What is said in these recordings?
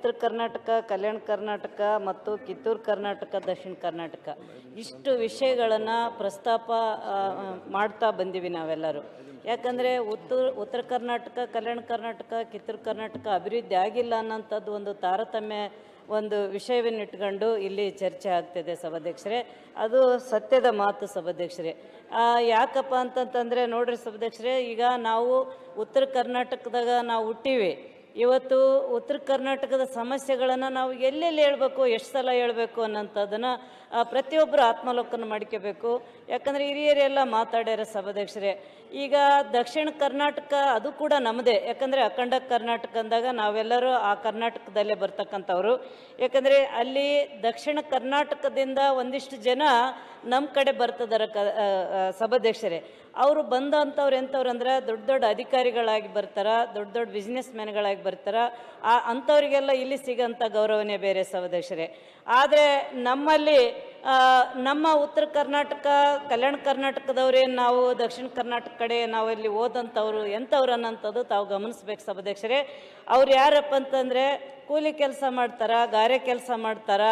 ಉತ್ತರ ಕರ್ನಾಟಕ, ಕಲ್ಯಾಣ ಕರ್ನಾಟಕ ಮತ್ತು ಕಿತ್ತೂರು ಕರ್ನಾಟಕ, ದಕ್ಷಿಣ ಕರ್ನಾಟಕ. ಇಷ್ಟು ವಿಷಯಗಳನ್ನು ಪ್ರಸ್ತಾಪ ಮಾಡ್ತಾ ಬಂದೀವಿ ನಾವೆಲ್ಲರೂ. ಯಾಕಂದರೆ ಉತ್ತರ ಉತ್ತರ ಕರ್ನಾಟಕ, ಕಲ್ಯಾಣ ಕರ್ನಾಟಕ, ಕಿತ್ತೂರು ಕರ್ನಾಟಕ ಅಭಿವೃದ್ಧಿ ಆಗಿಲ್ಲ ಅನ್ನೋಂಥದ್ದು ಒಂದು ತಾರತಮ್ಯ, ಒಂದು ವಿಷಯವನ್ನಿಟ್ಕೊಂಡು ಇಲ್ಲಿ ಚರ್ಚೆ ಆಗ್ತಿದೆ ಸಭಾಧ್ಯಕ್ಷರೇ. ಅದು ಸತ್ಯದ ಮಾತು ಸಭಾಧ್ಯಕ್ಷರೇ. ಯಾಕಪ್ಪ ಅಂತಂತಂದರೆ ನೋಡ್ರಿ ಸಭಾಧ್ಯಕ್ಷರೇ, ಈಗ ನಾವು ಉತ್ತರ ಕರ್ನಾಟಕದಾಗ ನಾವು ಹುಟ್ಟೀವಿ. ಇವತ್ತು ಉತ್ತರ ಕರ್ನಾಟಕದ ಸಮಸ್ಯೆಗಳನ್ನು ನಾವು ಎಲ್ಲೆಲ್ಲಿ ಹೇಳಬೇಕು, ಎಷ್ಟು ಸಲ ಹೇಳಬೇಕು ಅನ್ನೋಂಥದ್ದನ್ನು ಪ್ರತಿಯೊಬ್ಬರು ಆತ್ಮಲೋಕನ ಮಾಡ್ಕೋಬೇಕು ಯಾಕಂದರೆ ಹಿರಿಯರೆಲ್ಲ ಮಾತಾಡ್ಯಾರ ಸಭಾಧ್ಯಕ್ಷರೇ. ಈಗ ದಕ್ಷಿಣ ಕರ್ನಾಟಕ ಅದು ಕೂಡ ನಮ್ಮದೇ ಯಾಕಂದರೆ ಅಖಂಡ ಕರ್ನಾಟಕ ಅಂದಾಗ ನಾವೆಲ್ಲರೂ ಆ ಕರ್ನಾಟಕದಲ್ಲೇ ಬರ್ತಕ್ಕಂಥವ್ರು. ಯಾಕಂದರೆ ಅಲ್ಲಿ ದಕ್ಷಿಣ ಕರ್ನಾಟಕದಿಂದ ಒಂದಿಷ್ಟು ಜನ ನಮ್ಮ ಕಡೆ ಬರ್ತದಾರ ಕ ಸಭಾಧ್ಯಕ್ಷರೇ. ಅವರು ಬಂದಂಥವ್ರು ಎಂಥವ್ರು ಅಂದರೆ ದೊಡ್ಡ ದೊಡ್ಡ ಅಧಿಕಾರಿಗಳಾಗಿ ಬರ್ತಾರೆ, ದೊಡ್ಡ ದೊಡ್ಡ ಬಿಸ್ನೆಸ್ ಮ್ಯಾನ್ಗಳಾಗಿ ಬರ್ತಾರೆ. ಆ ಅಂಥವರಿಗೆಲ್ಲ ಇಲ್ಲಿ ಸಿಗೋಂಥ ಗೌರವನೇ ಬೇರೆ ಸಭಾಧ್ಯಕ್ಷರೇ ಆದರೆ ನಮ್ಮಲ್ಲಿ ನಮ್ಮ ಉತ್ತರ ಕರ್ನಾಟಕ, ಕಲ್ಯಾಣ ಕರ್ನಾಟಕದವರೇ ನಾವು, ದಕ್ಷಿಣ ಕರ್ನಾಟಕ ಕಡೆ ನಾವಲ್ಲಿ ಓದಂಥವ್ರು ಎಂಥವ್ರು ಅನ್ನೋಂಥದ್ದು ತಾವು ಗಮನಿಸ್ಬೇಕು ಸಭಾಧ್ಯಕ್ಷರೇ. ಅವ್ರು ಯಾರಪ್ಪ ಅಂತಂದರೆ ಕೂಲಿ ಕೆಲಸ ಮಾಡ್ತಾರ, ಗಾರೆ ಕೆಲಸ ಮಾಡ್ತಾರ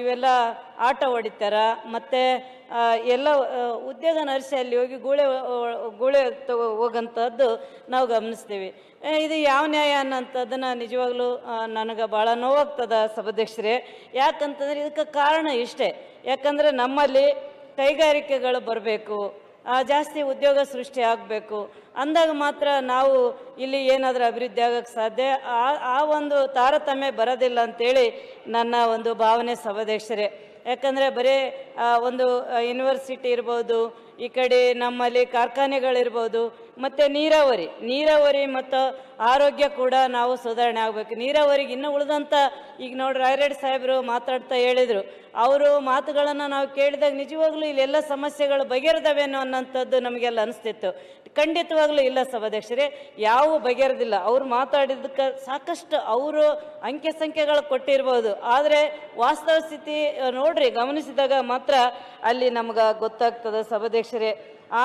ಇವೆಲ್ಲ ಆಟ ಹೊಡಿತಾರ, ಮತ್ತು ಎಲ್ಲ ಉದ್ಯೋಗ ನರ್ಸಿ ಅಲ್ಲಿ ಹೋಗಿ ಗೂಳೆ ಗೂಳೆ ತಗೋ ಹೋಗಂಥದ್ದು ನಾವು ಗಮನಿಸ್ತೀವಿ. ಇದು ಯಾವ ನ್ಯಾಯ ಅನ್ನೋಂಥದ್ದನ್ನು ನಿಜವಾಗ್ಲೂ ನನಗೆ ಭಾಳ ನೋವಾಗ್ತದೆ ಸಭಾಧ್ಯಕ್ಷರೇ. ಯಾಕಂತಂದರೆ ಇದಕ್ಕೆ ಕಾರಣ ಇಷ್ಟೇ. ಯಾಕಂದರೆ ನಮ್ಮಲ್ಲಿ ಕೈಗಾರಿಕೆಗಳು ಬರಬೇಕು ಜಾಸ್ತಿ ಉದ್ಯೋಗ ಸೃಷ್ಟಿ ಆಗಬೇಕು. ಅಂದಾಗ ಮಾತ್ರ ನಾವು ಇಲ್ಲಿ ಏನಾದರೂ ಅಭಿವೃದ್ಧಿ ಆಗೋಕ್ಕೆ ಸಾಧ್ಯ. ಆ ಆ ಒಂದು ತಾರತಮ್ಯ ಬರೋದಿಲ್ಲ ಅಂತೇಳಿ ನನ್ನ ಒಂದು ಭಾವನೆ ಸಭಾಧ್ಯಕ್ಷರೇ. ಯಾಕಂದರೆ ಬರೀ ಒಂದು ಯೂನಿವರ್ಸಿಟಿ ಇರ್ಬೋದು, ಈ ಕಡೆ ನಮ್ಮಲ್ಲಿ ಕಾರ್ಖಾನೆಗಳಿರ್ಬೋದು, ಮತ್ತು ನೀರಾವರಿ. ನೀರಾವರಿ ಮತ್ತು ಆರೋಗ್ಯ ಕೂಡ ನಾವು ಸುಧಾರಣೆ ಆಗಬೇಕು. ನೀರಾವರಿಗೆ ಇನ್ನೂ ಉಳಿದಂಥ ಈಗ ನೋಡಿ ರಾಯರೆಡ್ಡಿ ಸಾಹೇಬರು ಮಾತಾಡ್ತಾ ಹೇಳಿದರು. ಅವರು ಮಾತುಗಳನ್ನು ನಾವು ಕೇಳಿದಾಗ ನಿಜವಾಗ್ಲೂ ಇಲ್ಲೆಲ್ಲ ಸಮಸ್ಯೆಗಳು ಬಗೆಹರಿದವೇನೋ ಅನ್ನೋಂಥದ್ದು ನಮಗೆಲ್ಲ ಅನಿಸ್ತಿತ್ತು. ಖಂಡಿತವಾಗ್ಲೂ ಇಲ್ಲ ಸಭಾಧ್ಯಕ್ಷರೇ, ಯಾವ ಬಗೆಹರಿದಿಲ್ಲ. ಅವ್ರು ಮಾತಾಡಿದ್ದಕ್ಕೆ ಸಾಕಷ್ಟು ಅವರು ಅಂಕೆ ಸಂಖ್ಯೆಗಳು ಕೊಟ್ಟಿರ್ಬೋದು. ಆದರೆ ವಾಸ್ತವ ಸ್ಥಿತಿ ನೋಡ್ರಿ, ಗಮನಿಸಿದಾಗ ಮಾತ್ರ ಅಲ್ಲಿ ನಮ್ಗೆ ಗೊತ್ತಾಗ್ತದೆ ಸಭಾಧ್ಯಕ್ಷರೇ.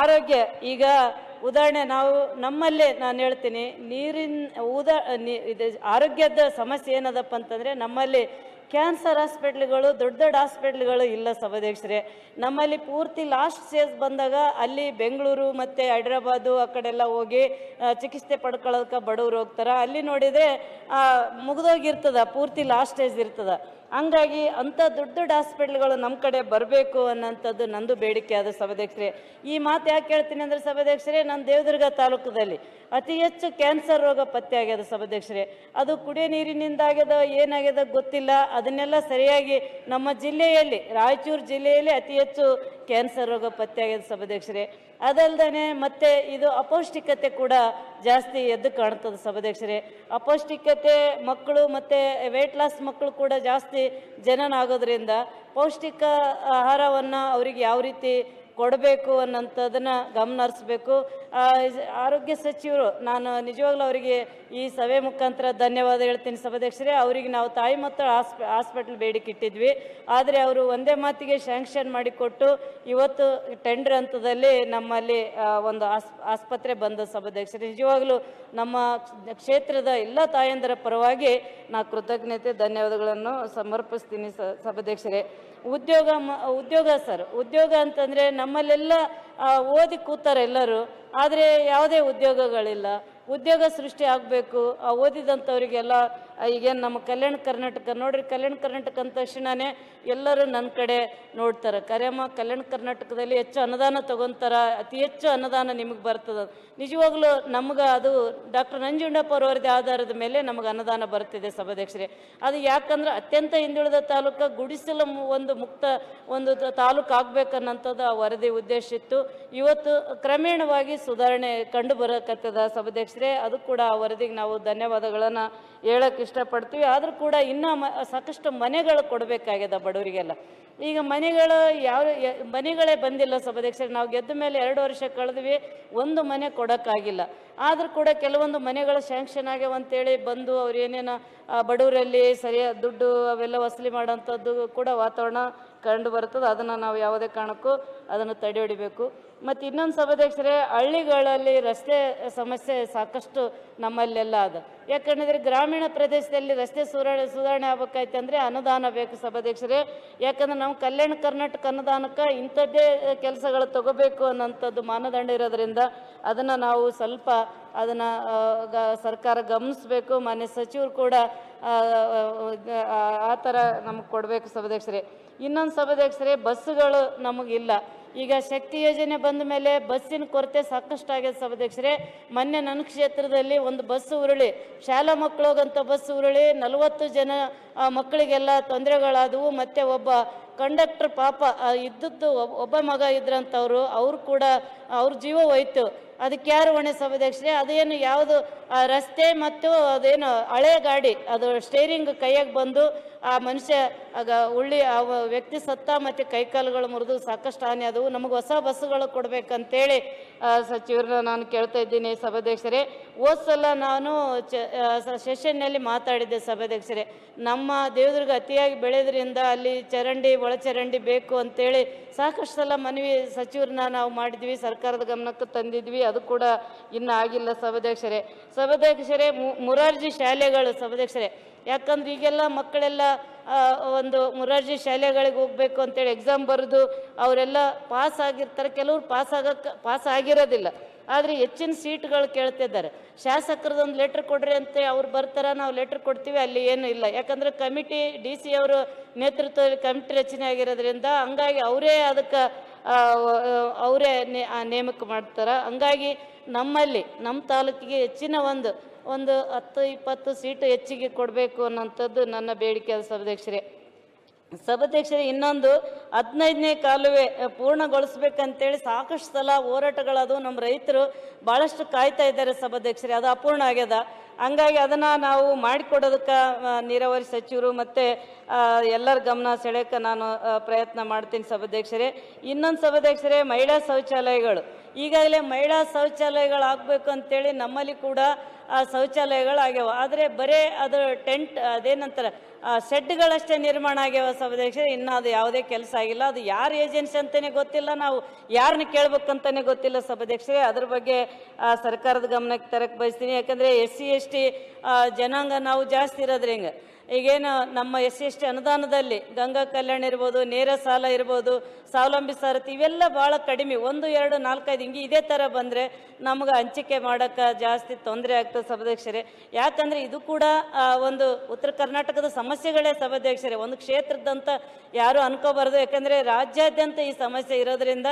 ಆರೋಗ್ಯ, ಈಗ ಉದಾಹರಣೆ ನಾವು, ನಮ್ಮಲ್ಲೇ ನಾನು ಹೇಳ್ತೀನಿ, ನೀರಿನ, ಉದಾ ಆರೋಗ್ಯದ ಸಮಸ್ಯೆ ಏನದಪ್ಪ ಅಂತಂದರೆ ನಮ್ಮಲ್ಲಿ ಕ್ಯಾನ್ಸರ್ ಹಾಸ್ಪಿಟ್ಲ್ಗಳು, ದೊಡ್ಡ ದೊಡ್ಡ ಹಾಸ್ಪಿಟ್ಲ್ಗಳು ಇಲ್ಲ ಸಭಾಧ್ಯಕ್ಷರೇ. ನಮ್ಮಲ್ಲಿ ಪೂರ್ತಿ ಲಾಸ್ಟ್ ಸ್ಟೇಜ್ ಬಂದಾಗ ಅಲ್ಲಿ ಬೆಂಗಳೂರು ಮತ್ತು ಹೈದ್ರಾಬಾದು ಆ ಕಡೆಲ್ಲ ಹೋಗಿ ಚಿಕಿತ್ಸೆ ಪಡ್ಕೊಳ್ಳೋಕೆ ಬಡವರು ಹೋಗ್ತಾರೆ. ಅಲ್ಲಿ ನೋಡಿದರೆ ಮುಗಿದೋಗಿರ್ತದ, ಪೂರ್ತಿ ಲಾಸ್ಟ್ ಸ್ಟೇಜ್ ಇರ್ತದ. ಹಂಗಾಗಿ ಅಂಥ ದೊಡ್ಡ ದೊಡ್ಡ ಹಾಸ್ಪಿಟ್ಲ್ಗಳು ನಮ್ಮ ಕಡೆ ಬರಬೇಕು ಅನ್ನೋಂಥದ್ದು ನಂದು ಬೇಡಿಕೆ ಆದ ಸಭಾಧ್ಯಕ್ಷರೇ. ಈ ಮಾತು ಯಾಕೆ ಹೇಳ್ತೀನಿ ಅಂದರೆ ಸಭಾಧ್ಯಕ್ಷರೇ, ನಾನು ದೇವದುರ್ಗ ತಾಲೂಕದಲ್ಲಿ ಅತಿ ಹೆಚ್ಚು ಕ್ಯಾನ್ಸರ್ ರೋಗ ಪತ್ತೆ ಆಗ್ಯದ ಸಭಾಧ್ಯಕ್ಷರೇ. ಅದು ಕುಡಿಯೋ ನೀರಿನಿಂದ ಆಗ್ಯದ, ಏನಾಗ್ಯದ ಗೊತ್ತಿಲ್ಲ. ಅದನ್ನೆಲ್ಲ ಸರಿಯಾಗಿ ನಮ್ಮ ಜಿಲ್ಲೆಯಲ್ಲಿ, ರಾಯಚೂರು ಜಿಲ್ಲೆಯಲ್ಲಿ ಅತಿ ಹೆಚ್ಚು ಕ್ಯಾನ್ಸರ್ ರೋಗ ಪತ್ತೆ ಆಗ್ಯದ ಸಭಾಧ್ಯಕ್ಷರೇ ಅದಲ್ದೇ ಮತ್ತೆ ಇದು ಅಪೌಷ್ಟಿಕತೆ ಕೂಡ ಜಾಸ್ತಿ ಎದ್ದು ಕಾಣ್ತದೆ ಸಭಾಧ್ಯಕ್ಷರೇ. ಅಪೌಷ್ಟಿಕತೆ ಮಕ್ಕಳು ಮತ್ತು ವೆಯ್ಟ್ ಲಾಸ್ ಮಕ್ಕಳು ಕೂಡ ಜಾಸ್ತಿ ಜನನ ಆಗೋದ್ರಿಂದ ಪೌಷ್ಟಿಕ ಆಹಾರವನ್ನು ಅವರಿಗೆ ಯಾವ ರೀತಿ ಕೊಡಬೇಕು ಅನ್ನೋಂಥದ್ದನ್ನು ಗಮನ ಹರಿಸ್ಬೇಕು ಆರೋಗ್ಯ ಸಚಿವರು, ನಾನು ನಿಜವಾಗ್ಲೂ ಅವರಿಗೆ ಈ ಸಭೆ ಮುಖಾಂತರ ಧನ್ಯವಾದ ಹೇಳ್ತೀನಿ ಸಭಾಧ್ಯಕ್ಷರೇ. ಅವರಿಗೆ ನಾವು ತಾಯಿ ಮತ್ತು ಆಸ್ಪ ಹಾಸ್ಪಿಟ್ಲ್ ಬೇಡಿಕೆ ಇಟ್ಟಿದ್ವಿ. ಆದರೆ ಅವರು ಒಂದೇ ಮಾತಿಗೆ ಶ್ಯಾಂಕ್ಷನ್ ಮಾಡಿಕೊಟ್ಟು ಇವತ್ತು ಟೆಂಡರ್ ಹಂತದಲ್ಲಿ ನಮ್ಮಲ್ಲಿ ಒಂದು ಆಸ್ ಆಸ್ಪತ್ರೆ ಬಂದ ಸಭಾಧ್ಯಕ್ಷರೇ. ನಿಜವಾಗ್ಲೂ ನಮ್ಮ ಕ್ಷೇತ್ರದ ಎಲ್ಲ ತಾಯಂದರ ಪರವಾಗಿ ನಾ ಕೃತಜ್ಞತೆ, ಧನ್ಯವಾದಗಳನ್ನು ಸಮರ್ಪಿಸ್ತೀನಿ ಸಭಾಧ್ಯಕ್ಷರೇ. ಉದ್ಯೋಗ ಉದ್ಯೋಗ ಸರ್, ಉದ್ಯೋಗ ಅಂತಂದರೆ ನಮ್ಮಲ್ಲೆಲ್ಲ ಓದಿ ಕೂತಾರೆ ಎಲ್ಲರೂ ಆದರೆ ಯಾವುದೇ ಉದ್ಯೋಗಗಳಿಲ್ಲ. ಉದ್ಯೋಗ ಸೃಷ್ಟಿ ಆಗಬೇಕು. ಆ ಓದಿದಂಥವರಿಗೆಲ್ಲ ಈಗೇನು ನಮ್ಮ ಕಲ್ಯಾಣ ಕರ್ನಾಟಕ, ನೋಡ್ರಿ ಕಲ್ಯಾಣ ಕರ್ನಾಟಕ ಅಂದ ತಕ್ಷಣನೇ ಎಲ್ಲರೂ ನನ್ನ ಕಡೆ ನೋಡ್ತಾರೆ. ಕರೆಯಮ್ಮ, ಕಲ್ಯಾಣ ಕರ್ನಾಟಕದಲ್ಲಿ ಹೆಚ್ಚು ಅನುದಾನ ತಗೊಂತಾರ, ಅತಿ ಹೆಚ್ಚು ಅನುದಾನ ನಿಮಗೆ ಬರ್ತದೆ. ನಿಜವಾಗ್ಲೂ ನಮ್ಗೆ ಅದು ಡಾಕ್ಟರ್ ನಂಜುಂಡಪ್ಪ ಅವರದೇ ಆಧಾರದ ಮೇಲೆ ನಮಗೆ ಅನುದಾನ ಬರ್ತಿದೆ ಸಭಾಧ್ಯಕ್ಷರೇ. ಅದು ಯಾಕಂದ್ರೆ ಅತ್ಯಂತ ಹಿಂದುಳಿದ ತಾಲೂಕು ಗುಡಿಸಲು ಒಂದು ಮುಕ್ತ, ಒಂದು ತಾಲೂಕು ಆಗ್ಬೇಕನ್ನಂಥದ್ದು ಆ ವರದಿ ಉದ್ದೇಶ ಇತ್ತು ಇವತ್ತು ಕ್ರಮೇಣವಾಗಿ ಸುಧಾರಣೆ ಕಂಡು ಬರಕತ್ತದ ಸಭಾಧ್ಯಕ್ಷರೇ ಅದು ಕೂಡ ಆ ವರದಿಗೆ ನಾವು ಧನ್ಯವಾದಗಳನ್ನು ಹೇಳಕ್ಕೆ ಇಷ್ಟಪಡ್ತೀವಿ. ಆದರೂ ಕೂಡ ಇನ್ನೂ ಮ, ಸಾಕಷ್ಟು ಮನೆಗಳು ಕೊಡಬೇಕಾಗ್ಯದ ಬಡವರಿಗೆಲ್ಲ. ಈಗ ಮನೆಗಳು ಯಾವ ಮನೆಗಳೇ ಬಂದಿಲ್ಲ ಸಭಾಧ್ಯಕ್ಷರು. ನಾವು ಗೆದ್ದ ಮೇಲೆ ಎರಡು ವರ್ಷ ಕಳೆದ್ವಿ, ಒಂದು ಮನೆ ಕೊಡೋಕ್ಕಾಗಿಲ್ಲ. ಆದರೂ ಕೂಡ ಕೆಲವೊಂದು ಮನೆಗಳು ಸ್ಯಾಂಕ್ಷನ್ ಆಗ್ಯಾವ ಅಂತೇಳಿ ಬಂದು ಅವ್ರು ಏನೇನು ಬಡವರಲ್ಲಿ ಸರಿಯಾದ ದುಡ್ಡು ಅವೆಲ್ಲ ವಸೂಲಿ ಮಾಡೋಂಥದ್ದು ಕೂಡ ವಾತಾವರಣ ಕಂಡು ಬರ್ತದೆ. ಅದನ್ನು ನಾವು ಯಾವುದೇ ಕಾರಣಕ್ಕೂ ಅದನ್ನು ತಡೆ ಹಿಡಿಬೇಕು ಮತ್ತು ಇನ್ನೊಂದು ಸಭಾಧ್ಯಕ್ಷರೇ ಹಳ್ಳಿಗಳಲ್ಲಿ ರಸ್ತೆ ಸಮಸ್ಯೆ ಸಾಕಷ್ಟು ನಮ್ಮಲ್ಲೆಲ್ಲ ಅದ. ಯಾಕಂದರೆ ಗ್ರಾಮೀಣ ಪ್ರದೇಶದಲ್ಲಿ ರಸ್ತೆ ಸುಧಾರಣೆ ಸುಧಾರಣೆ ಆಗ್ಬೇಕಾಯ್ತು ಅಂದರೆ ಅನುದಾನ ಬೇಕು ಸಭಾಧ್ಯಕ್ಷರೇ. ಯಾಕಂದ್ರೆ ನಾವು ಕಲ್ಯಾಣ ಕರ್ನಾಟಕ ಅನುದಾನಕ್ಕೆ ಇಂಥದ್ದೇ ಕೆಲಸಗಳು ತಗೋಬೇಕು ಅನ್ನೋಂಥದ್ದು ಮಾನದಂಡ ಇರೋದ್ರಿಂದ ಅದನ್ನು ನಾವು ಸ್ವಲ್ಪ ಅದನ್ನು ಸರ್ಕಾರ ಗಮನಿಸಬೇಕು. ಮಾನ್ಯ ಸಚಿವರು ಕೂಡ, ಆ ಥರ ನಮಗೆ ಕೊಡಬೇಕು ಸಭಾಧ್ಯಕ್ಷರೇ. ಇನ್ನೊಂದು ಸಭಾಧ್ಯಕ್ಷರೇ, ಬಸ್ಸುಗಳು ನಮಗಿಲ್ಲ ಈಗ ಶಕ್ತಿ ಯೋಜನೆ ಬಂದ ಮೇಲೆ ಬಸ್ಸಿನ ಕೊರತೆ ಸಾಕಷ್ಟು ಆಗಿದೆ ಸಭಾಧ್ಯಕ್ಷರೇ. ಮೊನ್ನೆ ನನ್ನ ಕ್ಷೇತ್ರದಲ್ಲಿ ಒಂದು ಬಸ್ ಉರುಳಿ ಶಾಲಾ ಮಕ್ಕಳು ಹೋಗಂಥ ಬಸ್ ಉರುಳಿ ನಲವತ್ತು ಜನ ಮಕ್ಕಳಿಗೆಲ್ಲ ತೊಂದರೆಗಳಾದವು ಮತ್ತು ಒಬ್ಬ ಕಂಡಕ್ಟರ್ ಪಾಪ ಇದ್ದದ್ದು ಒಬ್ಬ ಮಗ ಇದ್ರಂಥವ್ರು ಅವ್ರು ಕೂಡ ಅವ್ರ ಜೀವ ಹೋಯ್ತು. ಅದಕ್ಕೆ ಯಾರು ಹೊಣೆ ಸಭಾಧ್ಯಕ್ಷರೇ? ಅದೇನು ಯಾವುದು ರಸ್ತೆ ಮತ್ತು ಅದೇನು ಹಳೆ ಗಾಡಿ, ಅದು ಸ್ಟೇರಿಂಗ್ ಕೈಯಾಗೆ ಬಂದು ಆ ಮನುಷ್ಯ ಉಳ್ಳಿ ಆ ವ್ಯಕ್ತಿ ಸತ್ತ ಮತ್ತು ಕೈಕಾಲುಗಳು ಮುರಿದು ಸಾಕಷ್ಟು ಹಾನಿ ಆದವು. ನಮಗೆ ಹೊಸ ಬಸ್ಸುಗಳು ಕೊಡಬೇಕಂತೇಳಿ ಸಚಿವರನ್ನ ನಾನು ಕೇಳ್ತಾ ಇದ್ದೀನಿ ಸಭಾಧ್ಯಕ್ಷರೇ. ಸಲ ನಾನು ಚ ಸೆಷನ್ನಲ್ಲಿ ಮಾತಾಡಿದ್ದೆ ಸಭಾಧ್ಯಕ್ಷರೇ. ನಮ್ಮ ದೇವದುರ್ಗ ಅತಿಯಾಗಿ ಬೆಳೆದ್ರಿಂದ ಅಲ್ಲಿ ಚರಂಡಿ ಒಳಚರಂಡಿ ಬೇಕು ಅಂತೇಳಿ ಸಾಕಷ್ಟು ಸಲ ಮನವಿ ಸಚಿವರನ್ನ ನಾವು ಮಾಡಿದ್ವಿ, ಸರ್ಕಾರದ ಗಮನಕ್ಕೆ ತಂದಿದ್ವಿ, ಅದು ಕೂಡ ಇನ್ನೂ ಆಗಿಲ್ಲ ಸಭಾಧ್ಯಕ್ಷರೇ. ಸಭಾಧ್ಯಕ್ಷರೇ ಮುರಾರ್ಜಿ ಶಾಲೆಗಳು ಸಭಾಧ್ಯಕ್ಷರೇ. ಯಾಕಂದ್ರೆ ಈಗೆಲ್ಲ ಮಕ್ಕಳೆಲ್ಲ ಒಂದು ಮುರಾರ್ಜಿ ಶಾಲೆಗಳಿಗೆ ಹೋಗ್ಬೇಕು ಅಂತೇಳಿ ಎಕ್ಸಾಮ್ ಬರೆದು ಅವರೆಲ್ಲ ಪಾಸ್ ಆಗಿರ್ತಾರೆ. ಕೆಲವ್ರು ಪಾಸ್ ಆಗಕ್ಕೆ ಪಾಸ್ ಆಗಿರೋದಿಲ್ಲ. ಆದರೆ ಹೆಚ್ಚಿನ ಸೀಟ್ಗಳು ಕೇಳ್ತಿದ್ದಾರೆ. ಶಾಸಕರದೊಂದು ಲೆಟ್ರ್ ಕೊಡ್ರಿ ಅಂತ ಅವ್ರು ಬರ್ತಾರ, ನಾವು ಲೆಟ್ರ್ ಕೊಡ್ತೀವಿ, ಅಲ್ಲಿ ಏನು ಇಲ್ಲ. ಯಾಕಂದ್ರೆ ಕಮಿಟಿ ಡಿ ಸಿ ಅವರು ನೇತೃತ್ವದಲ್ಲಿ ಕಮಿಟಿ ರಚನೆ ಆಗಿರೋದ್ರಿಂದ ಹಂಗಾಗಿ ಅವರೇ ಅದಕ್ಕೆ ಅವರೇ ನೇಮಕ ಮಾಡ್ತಾರೆ. ಹಂಗಾಗಿ ನಮ್ಮಲ್ಲಿ, ನಮ್ಮ ತಾಲೂಕಿಗೆ ಹೆಚ್ಚಿನ ಒಂದು ಒಂದು ಹತ್ತು, ಇಪ್ಪತ್ತು ಸೀಟು ಹೆಚ್ಚಿಗೆ ಕೊಡಬೇಕು ಅನ್ನೋಂಥದ್ದು ನನ್ನ ಬೇಡಿಕೆ ಸಭಾಧ್ಯಕ್ಷರೇ. ಸಭಾಧ್ಯಕ್ಷರೇ, ಇನ್ನೊಂದು ಹದಿನೈದನೇ ಕಾಲುವೆ ಪೂರ್ಣಗೊಳಿಸ್ಬೇಕಂತೇಳಿ ಸಾಕಷ್ಟು ಸಲ ಹೋರಾಟಗಳದು ನಮ್ಮ ರೈತರು ಭಾಳಷ್ಟು ಕಾಯ್ತಾ ಇದ್ದಾರೆ ಸಭಾಧ್ಯಕ್ಷರೇ. ಅದು ಅಪೂರ್ಣ ಆಗ್ಯದ. ಹಂಗಾಗಿ ಅದನ್ನು ನಾವು ಮಾಡಿಕೊಡೋದಕ್ಕೆ ನೀರಾವರಿ ಸಚಿವರು ಮತ್ತು ಎಲ್ಲರ ಗಮನ ಸೆಳೆಯೋಕ್ಕೆ ನಾನು ಪ್ರಯತ್ನ ಮಾಡ್ತೀನಿ ಸಭಾಧ್ಯಕ್ಷರೇ. ಇನ್ನೊಂದು ಸಭಾಧ್ಯಕ್ಷರೇ, ಮಹಿಳಾ ಶೌಚಾಲಯಗಳು. ಈಗಾಗಲೇ ಮಹಿಳಾ ಶೌಚಾಲಯಗಳಾಗಬೇಕು ಅಂತೇಳಿ ನಮ್ಮಲ್ಲಿ ಕೂಡ, ಆ ಶೌಚಾಲಯಗಳು ಆಗ್ಯಾವ ಆದರೆ ಬರೇ ಅದು ಟೆಂಟ್, ಅದೇನಂತಾರೆ ಶೆಡ್ಗಳಷ್ಟೇ ನಿರ್ಮಾಣ ಆಗ್ಯಾವ ಸಭಾಧ್ಯಕ್ಷ ಇನ್ನು ಅದು ಯಾವುದೇ ಕೆಲಸ ಆಗಿಲ್ಲ. ಅದು ಯಾರು ಏಜೆನ್ಸಿ ಅಂತಲೇ ಗೊತ್ತಿಲ್ಲ. ನಾವು ಯಾರನ್ನ ಕೇಳ್ಬೇಕಂತಲೇ ಗೊತ್ತಿಲ್ಲ ಸಭಾಧ್ಯಕ್ಷರೇ. ಅದ್ರ ಬಗ್ಗೆ ಸರ್ಕಾರದ ಗಮನಕ್ಕೆ ತರಕ್ಕೆ ಬಯಸ್ತೀನಿ. ಯಾಕಂದರೆ ಎಸ್ ಸಿ ಎಸ್ ಟಿ ಜನಾಂಗ ನಾವು ಜಾಸ್ತಿ ಇರೋದ್ರಿಂದ. ಈಗೇನು ನಮ್ಮ ಎಸ್ ಎಸ್ ಟಿ ಅನುದಾನದಲ್ಲಿ ಗಂಗಾ ಕಲ್ಯಾಣ ಇರ್ಬೋದು, ನೇರ ಸಾಲ ಇರ್ಬೋದು, ಸ್ವಾವಲಂಬಿ ಸಾರಥಿ ಇವೆಲ್ಲ ಭಾಳ ಕಡಿಮೆ. ಒಂದು, ಎರಡು, ನಾಲ್ಕೈದು ಹಿಂಗೆ ಇದೇ ಥರ ಬಂದರೆ ನಮ್ಗೆ ಹಂಚಿಕೆ ಮಾಡೋಕ್ಕೆ ಜಾಸ್ತಿ ತೊಂದರೆ ಆಗ್ತದೆ ಸಭಾಧ್ಯಕ್ಷರೇ. ಯಾಕಂದರೆ ಇದು ಕೂಡ ಒಂದು ಉತ್ತರ ಕರ್ನಾಟಕದ ಸಮಸ್ಯೆಗಳೇ ಸಭಾಧ್ಯಕ್ಷರೇ. ಒಂದು ಕ್ಷೇತ್ರದಂತ ಯಾರು ಅನ್ಕೋಬಾರ್ದು. ಯಾಕಂದರೆ ರಾಜ್ಯಾದ್ಯಂತ ಈ ಸಮಸ್ಯೆ ಇರೋದ್ರಿಂದ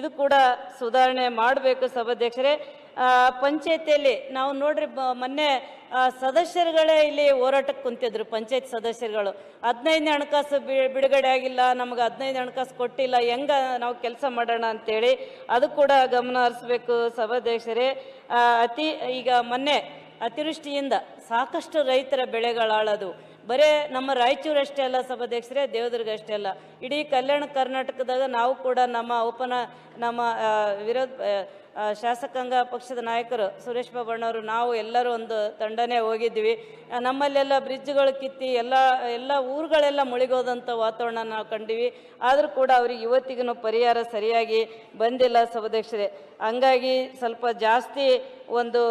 ಇದು ಕೂಡ ಸುಧಾರಣೆ ಮಾಡಬೇಕು ಸಭಾಧ್ಯಕ್ಷರೇ. ಪಂಚಾಯತಿಯಲ್ಲಿ ನಾವು ನೋಡ್ರಿ ಮೊನ್ನೆ ಸದಸ್ಯರುಗಳೇ ಇಲ್ಲಿ ಹೋರಾಟಕ್ಕೆ ಕುಂತಿದ್ರು, ಪಂಚಾಯತ್ ಸದಸ್ಯರುಗಳು. ಹದಿನೈದನೇ ಹಣಕಾಸು ಬಿಡುಗಡೆ ಆಗಿಲ್ಲ, ನಮ್ಗೆ ಹದಿನೈದು ಹಣಕಾಸು ಕೊಟ್ಟಿಲ್ಲ, ಹೆಂಗ ನಾವು ಕೆಲಸ ಮಾಡೋಣ ಅಂತೇಳಿ ಅದು ಕೂಡ ಗಮನ ಹರಿಸ್ಬೇಕು ಸಭಾಧ್ಯಕ್ಷರೇ. ಅತಿ, ಈಗ ಮೊನ್ನೆ ಅತಿವೃಷ್ಟಿಯಿಂದ ಸಾಕಷ್ಟು ರೈತರ ಬೆಳೆಗಳಾಳದು. ಬರೇ ನಮ್ಮ ರಾಯಚೂರು ಅಷ್ಟೇ ಅಲ್ಲ ಸಭಾಧ್ಯಕ್ಷರೇ, ದೇವದುರ್ಗ ಅಷ್ಟೇ ಅಲ್ಲ. ಇಡೀ ಕಲ್ಯಾಣ ಕರ್ನಾಟಕದಾಗ ನಾವು ಕೂಡ ನಮ್ಮ ಉಪನ ನಮ್ಮ ವಿರೋಧ ಶಾಸಕಾಂಗ ಪಕ್ಷದ ನಾಯಕರು ಸುರೇಶ್ ಬಾಬು ಅಣ್ಣವರು, ನಾವು ಎಲ್ಲರೂ ಒಂದು ತಂಡನೇ ಹೋಗಿದ್ವಿ ನಮ್ಮಲ್ಲೆಲ್ಲ ಬ್ರಿಡ್ಜ್ಗಳು ಕಿತ್ತಿ ಎಲ್ಲ ಎಲ್ಲ ಊರುಗಳೆಲ್ಲ ಮುಳುಗೋದಂಥ ವಾತಾವರಣ ನಾವು ಕಂಡಿವಿ. ಆದರೂ ಕೂಡ ಅವ್ರಿಗೆ ಇವತ್ತಿಗೂ ಪರಿಹಾರ ಸರಿಯಾಗಿ ಬಂದಿಲ್ಲ ಸಭಾಧ್ಯಕ್ಷರೇ. ಹಂಗಾಗಿ ಸ್ವಲ್ಪ ಜಾಸ್ತಿ ಒಂದು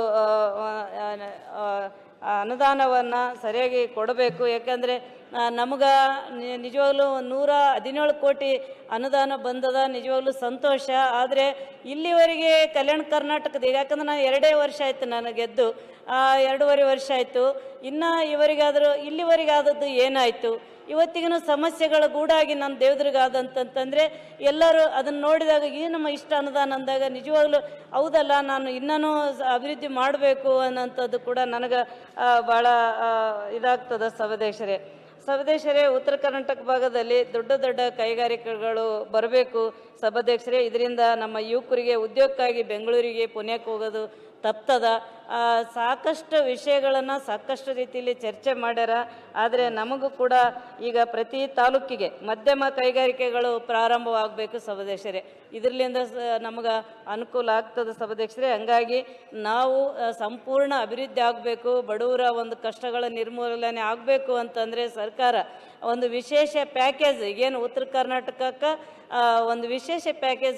ಅನುದಾನವನ್ನು ಸರಿಯಾಗಿ ಕೊಡಬೇಕು. ಯಾಕಂದರೆ ನಮ್ಗೆ ನಿಜವಾಗ್ಲೂ ನೂರ ಹದಿನೇಳು ಕೋಟಿ ಅನುದಾನ ಬಂದದ, ನಿಜವಾಗ್ಲೂ ಸಂತೋಷ. ಆದರೆ, ಇಲ್ಲಿವರೆಗೆ ಕಲ್ಯಾಣ ಕರ್ನಾಟಕದ, ಯಾಕಂದ್ರೆ ನಾನು ಎರಡೇ ವರ್ಷ ಆಯಿತು ನಾನು ಗೆದ್ದು. ಎರಡೂವರೆ ವರ್ಷ ಆಯಿತು. ಇನ್ನು ಇವರಿಗಾದರೂ, ಇಲ್ಲಿವರೆಗಾದದ್ದು ಏನಾಯಿತು? ಇವತ್ತಿಗಿನ ಸಮಸ್ಯೆಗಳ ಗೂಡಾಗಿ ನಮ್ಮ ದೇವ್ರಿಗಾದಂತಂತಂದ್ರೆ ಎಲ್ಲರೂ ಅದನ್ನು ನೋಡಿದಾಗ ಈ ನಮ್ಮ ಇಷ್ಟ ಅನುದಾನ ಅಂದಾಗ ನಿಜವಾಗ್ಲೂ ಹೌದಲ್ಲ, ನಾನು ಇನ್ನೂ ಅಭಿವೃದ್ಧಿ ಮಾಡಬೇಕು ಅನ್ನೋಂಥದ್ದು ಕೂಡ ನನಗೆ ಭಾಳ ಇದಾಗ್ತದೆ ಸವದೇಶರೇ. ಸವದೇಶರೇ, ಉತ್ತರ ಕರ್ನಾಟಕ ಭಾಗದಲ್ಲಿ ದೊಡ್ಡ ದೊಡ್ಡ ಕೈಗಾರಿಕೆಗಳು ಬರಬೇಕು. ಸಭಾಧ್ಯಕ್ಷರೇ, ಇದರಿಂದ ನಮ್ಮ ಯುವಕರಿಗೆ, ಉದ್ಯೋಗಕ್ಕಾಗಿ ಬೆಂಗಳೂರಿಗೆ, ಪುಣ್ಯಕ್ಕೆ ಹೋಗೋದು ತಪ್ತದ. ಸಾಕಷ್ಟು ವಿಷಯಗಳನ್ನು ಸಾಕಷ್ಟು ರೀತಿಯಲ್ಲಿ ಚರ್ಚೆ ಮಾಡ್ಯಾರ. ಆದರೆ ನಮಗೂ ಕೂಡ ಈಗ ಪ್ರತಿ ತಾಲೂಕಿಗೆ ಮಧ್ಯಮ ಕೈಗಾರಿಕೆಗಳು ಪ್ರಾರಂಭವಾಗಬೇಕು ಸಭಾಧ್ಯಕ್ಷರೇ. ಇದರಿಂದ ನಮಗೆ ಅನುಕೂಲ ಆಗ್ತದೆ ಸಭಾಧ್ಯಕ್ಷರೇ. ಹಂಗಾಗಿ ನಾವು ಸಂಪೂರ್ಣ ಅಭಿವೃದ್ಧಿ ಆಗಬೇಕು, ಬಡವರ ಒಂದು ಕಷ್ಟಗಳ ನಿರ್ಮೂಲನೆ ಆಗಬೇಕು ಅಂತಂದರೆ ಸರ್ಕಾರ ಒಂದು ವಿಶೇಷ ಪ್ಯಾಕೇಜ್. ಏನು ಉತ್ತರ ಕರ್ನಾಟಕಕ್ಕೆ ಒಂದು ವಿಶೇಷ ಪ್ಯಾಕೇಜ್